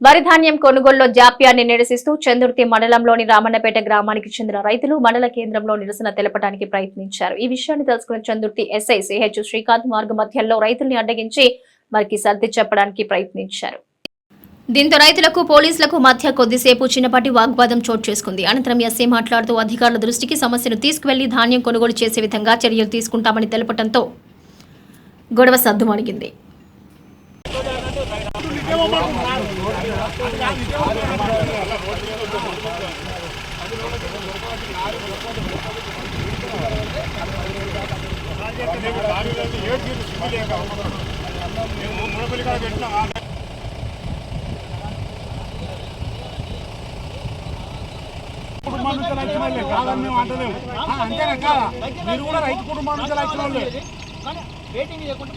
వరి ధాన్యం కొనుగోలులో జాప్యాన్ని నిరసిస్తూ చందుర్తి మండలంలోని రామన్నపేట గ్రామానికి చెందిన రైతులు మండల కేంద్రంలో నిరసన తెలపడానికి ప్రయత్నించారు. ఈ విషయాన్ని తెలుసుకున్న చందుర్తి ఎస్ఐ సిహెచ్ శ్రీకాంత్ మార్గ మధ్యంలో రైతుల్ని అడ్డగించి వారికి సర్ది చెప్పడానికి ప్రయత్నించారు. దీంతో రైతులకు పోలీసులకు మధ్య కొద్దిసేపు చిన్నపాటి వాగ్వాదం చోటు చేసుకుంది. అనంతరం ఎస్ఐ మాట్లాడుతూ అధికారుల దృష్టికి సమస్యను తీసుకువెళ్ళి ధాన్యం కొనుగోలు చేసే విధంగా చర్యలు తీసుకుంటామని తెలపడంతో గొడవ సద్దుమణిగింది. కుటుంబం నుంచి వచ్చిన వాళ్ళే. కాదని మేము అంటలేము. అంతేనా కాదా మీరు కూడా రైతు కుటుంబం నుంచి వచ్చిన వాళ్ళే. వెయిటింగ్ చేయకుండా